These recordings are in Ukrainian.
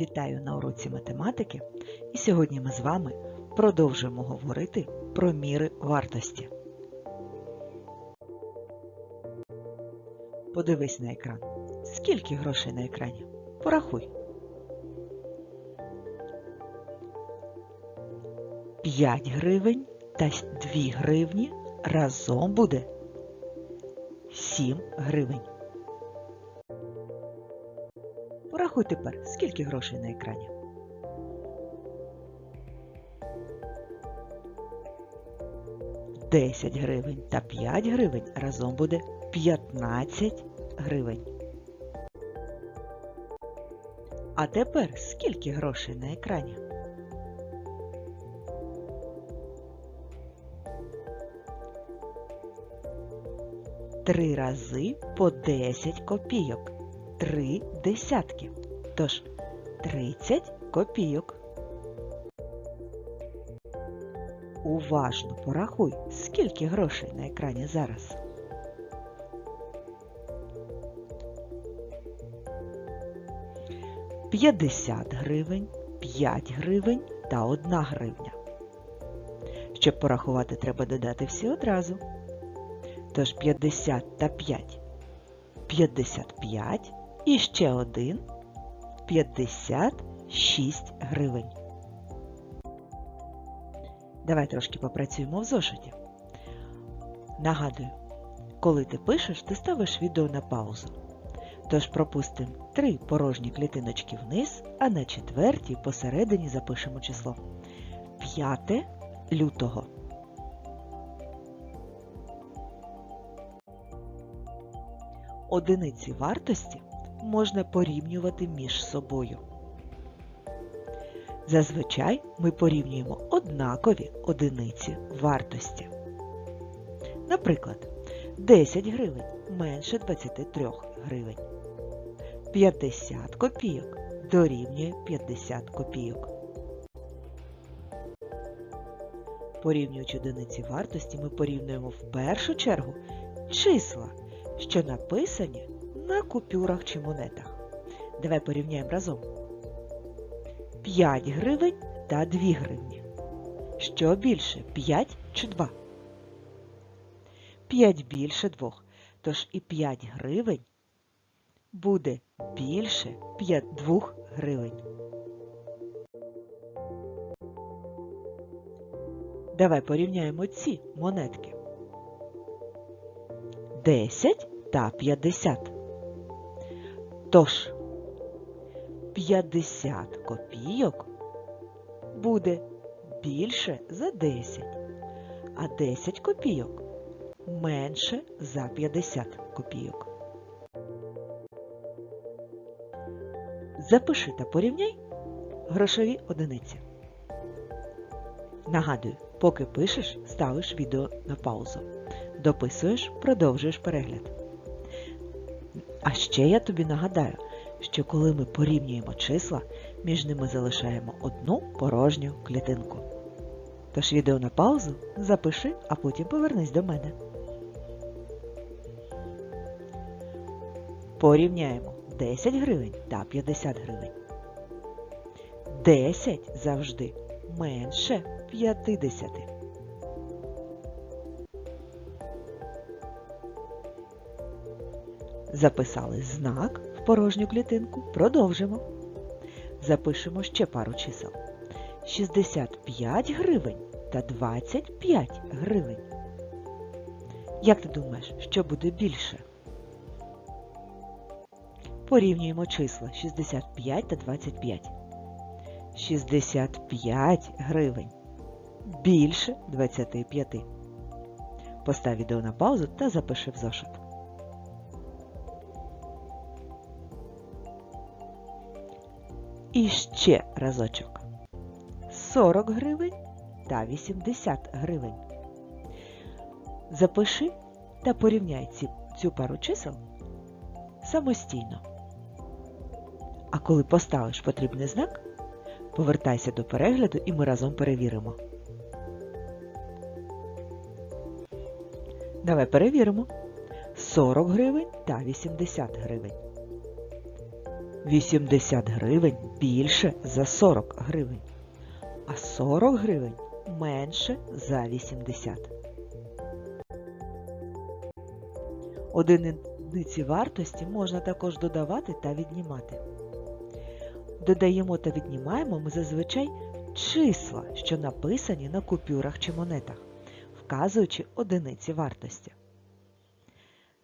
Вітаю на уроці математики, і сьогодні ми з вами продовжуємо говорити про міри вартості. Подивись на екран. Скільки грошей на екрані? Порахуй. 5 гривень та 2 гривні разом буде 7 гривень. Порахуй тепер, скільки грошей на екрані. Десять гривень та 5 гривень разом буде 15 гривень. А тепер скільки грошей на екрані? Три рази по 10 копійок. Три десятки. Тож 30 копійок. Уважно порахуй, скільки грошей на екрані зараз. П'ятдесят гривень, 5 гривень та 1 гривня. Щоб порахувати, треба додати всі одразу. Тож 50 та 5 55 і ще один 56 гривень. Давай трошки попрацюємо в зошиті. Нагадую, коли ти пишеш, ти ставиш відео на паузу. Тож пропустимо три порожні клітиночки вниз, а на четвертій посередині запишемо число 5 лютого. Одиниці вартості можна порівнювати між собою. Зазвичай ми порівнюємо однакові одиниці вартості. Наприклад, 10 гривень менше 23 гривень. 50 копійок дорівнює 50 копійок. Порівнюючи одиниці вартості, ми порівнюємо в першу чергу числа, що написані на купюрах чи монетах. Давай порівняємо разом. 5 гривень та 2 гривні. Що більше 5 чи 2? 5 більше 2. Тож і 5 гривень буде більше 5 2 гривень. Давай порівняємо ці монетки. 10 та 50. Тож 50 копійок буде більше за 10, а 10 копійок менше за 50 копійок. Запиши та порівняй грошові одиниці. Нагадую, поки пишеш, ставиш відео на паузу. Дописуєш, продовжуєш перегляд. А ще я тобі нагадаю, що коли ми порівнюємо числа, між ними залишаємо одну порожню клітинку. Тож відео на паузу запиши, а потім повернись до мене. Порівняємо 10 гривень та 50 гривень. 10 завжди менше 50. Записали знак в порожню клітинку. Продовжимо. Запишемо ще пару чисел. 65 гривень та 25 гривень. Як ти думаєш, що буде більше? Порівнюємо числа 65 та 25. 65 гривень. Більше 25. Постав відео на паузу та запиши в зошит. І ще разочок. 40 гривень та 80 гривень. Запиши та порівняй ці, цю пару чисел самостійно. А коли поставиш потрібний знак, повертайся до перегляду і ми разом перевіримо. Давай перевіримо. 40 гривень та 80 гривень. 80 гривень більше за 40 гривень, а 40 гривень менше за 80. Одиниці вартості можна також додавати та віднімати. Додаємо та віднімаємо ми зазвичай числа, що написані на купюрах чи монетах, вказуючи одиниці вартості.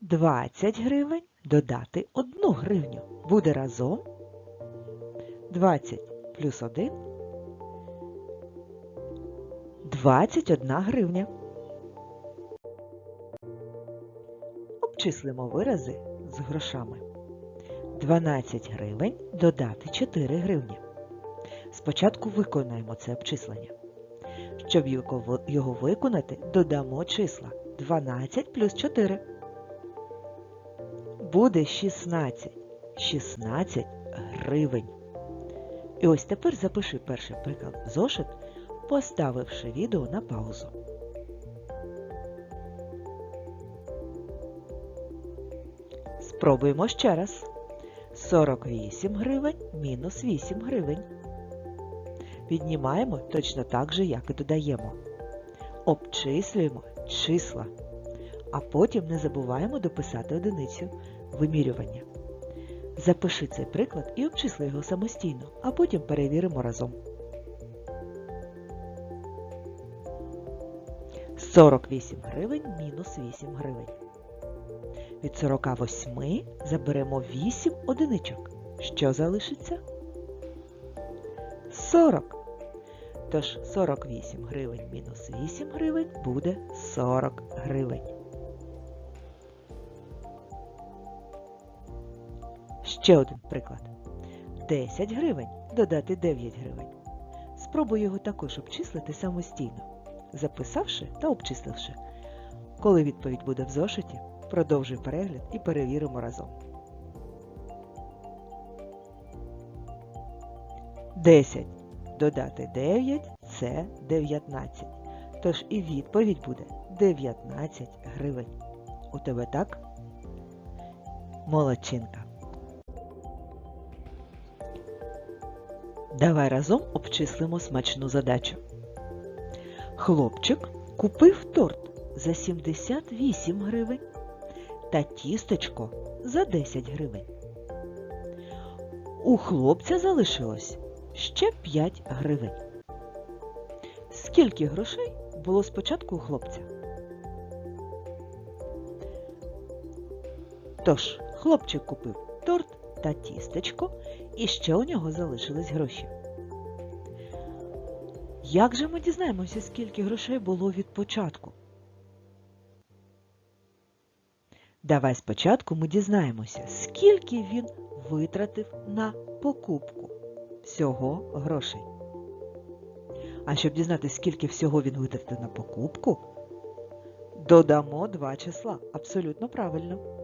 20 гривень додати 1 гривню. Буде разом 20 плюс 1 21 гривня. Обчислимо вирази з грошами. 12 гривень додати 4 гривні. Спочатку виконаємо це обчислення. Щоб його виконати, додамо числа 12 плюс 4. Буде 16. 16 гривень. І ось тепер запиши перший приклад зошит, поставивши відео на паузу. Спробуємо ще раз. 48 гривень мінус 8 гривень. Віднімаємо точно так же, як і додаємо. Обчислюємо числа. А потім не забуваємо дописати одиницю вимірювання. Запиши цей приклад і обчисли його самостійно, а потім перевіримо разом. 48 гривень мінус 8 гривень. Від 48 заберемо 8 одиничок. Що залишиться? 40. Тож 48 гривень мінус 8 гривень буде 40 гривень. Ще один приклад. 10 гривень додати 9 гривень. Спробуй його також обчислити самостійно, записавши та обчисливши. Коли відповідь буде в зошиті, продовжуй перегляд і перевіримо разом. 10 додати 9 це 19. Тож і відповідь буде 19 гривень. У тебе так? Молодчинка. Давай разом обчислимо смачну задачу. Хлопчик купив торт за 78 гривень та тістечко за 10 гривень. У хлопця залишилось ще 5 гривень. Скільки грошей було спочатку у хлопця? Тож, хлопчик купив торт та тістечко, і ще у нього залишились гроші. Як же ми дізнаємося, скільки грошей було від початку? Давай спочатку ми дізнаємося, скільки він витратив на покупку всього грошей. А щоб дізнатися, скільки всього він витратив на покупку, додамо два числа. Абсолютно правильно.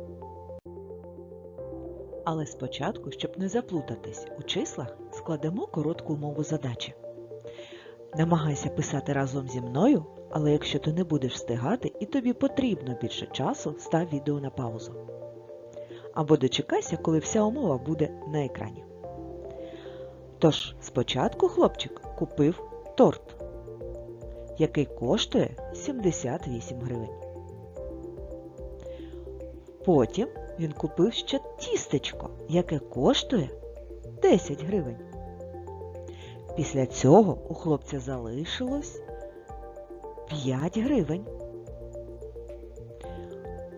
Але спочатку, щоб не заплутатись у числах, складемо коротку умову задачі. Намагайся писати разом зі мною, але якщо ти не будеш встигати і тобі потрібно більше часу, став відео на паузу. Або дочекайся, коли вся умова буде на екрані. Тож, спочатку хлопчик купив торт, який коштує 78 гривень. Потім він купив ще тістечко, яке коштує 10 гривень. Після цього у хлопця залишилось 5 гривень.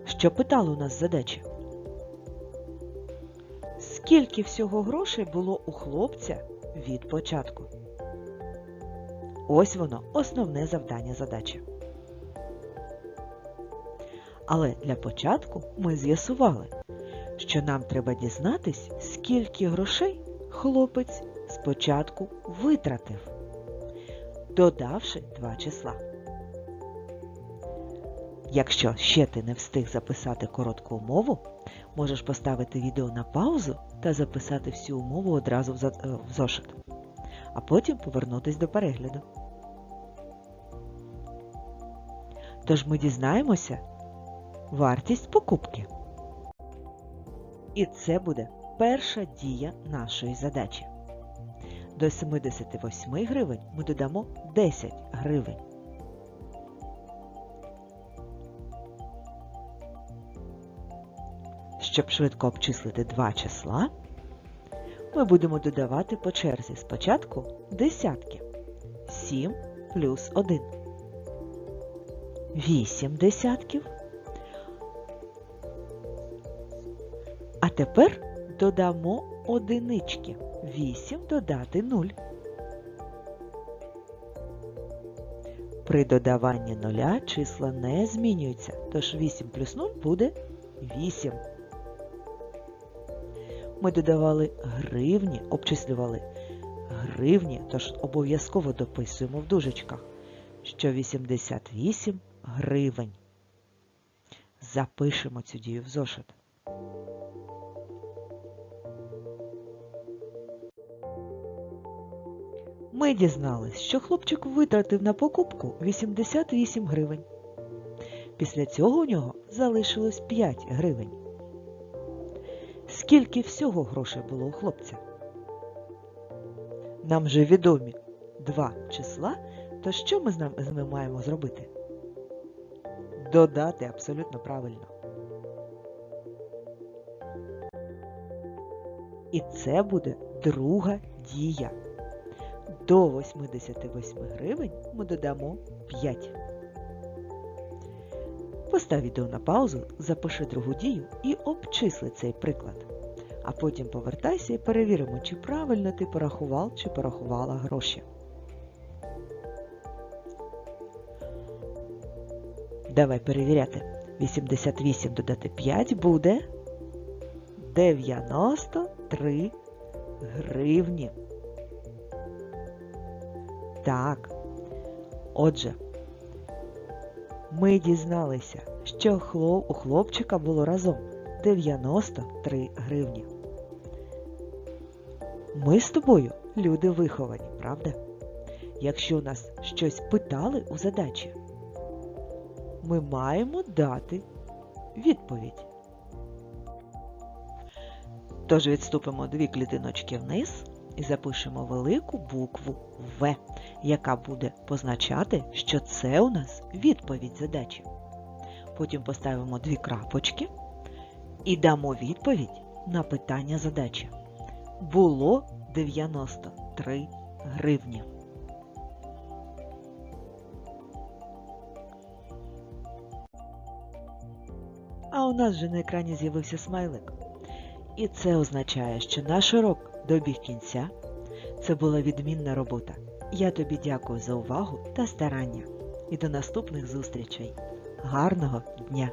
Що питало у нас задача? Скільки всього грошей було у хлопця від початку? Ось воно основне завдання задачі. Але для початку ми з'ясували, що нам треба дізнатись, скільки грошей хлопець спочатку витратив, додавши два числа. Якщо ще ти не встиг записати коротку умову, можеш поставити відео на паузу та записати всю умову одразу в е, зошит, а потім повернутись до перегляду. Тож ми дізнаємося вартість покупки. І це буде перша дія нашої задачі. До 78 гривень ми додамо 10 гривень. Щоб швидко обчислити два числа, ми будемо додавати по черзі спочатку десятки. 7 плюс 1. 8 десятків. А тепер додамо одинички. 8 додати 0. При додаванні нуля числа не змінюються, тож 8 плюс 0 буде 8. Ми додавали гривні, обчислювали гривні, тож обов'язково дописуємо в дужечках, що 88 гривень. Запишемо цю дію в зошит. Ми дізнались, що хлопчик витратив на покупку 88 гривень. Після цього у нього залишилось 5 гривень. Скільки всього грошей було у хлопця? Нам же відомі два числа, то що ми з ними маємо зробити? Додати абсолютно правильно. І це буде друга дія. До 88 гривень ми додамо 5. Постав відео на паузу, запиши другу дію і обчисли цей приклад. А потім повертайся і перевіримо, чи правильно ти порахував чи порахувала гроші. Давай перевіряти. 88 додати 5 буде 93 гривні. Так. Отже, ми дізналися, що у хлопчика було разом 93 гривні. Ми з тобою люди виховані, правда? Якщо нас щось питали у задачі, ми маємо дати відповідь. Тож відступимо дві клітиночки вниз і запишемо велику букву В, яка буде позначати, що це у нас відповідь задачі. Потім поставимо дві крапочки і дамо відповідь на питання задачі. Було 93 гривні. А у нас же на екрані з'явився смайлик. І це означає, що наш урок добіг кінця. Це була відмінна робота. Я тобі дякую за увагу та старання. І до наступних зустрічей. Гарного дня!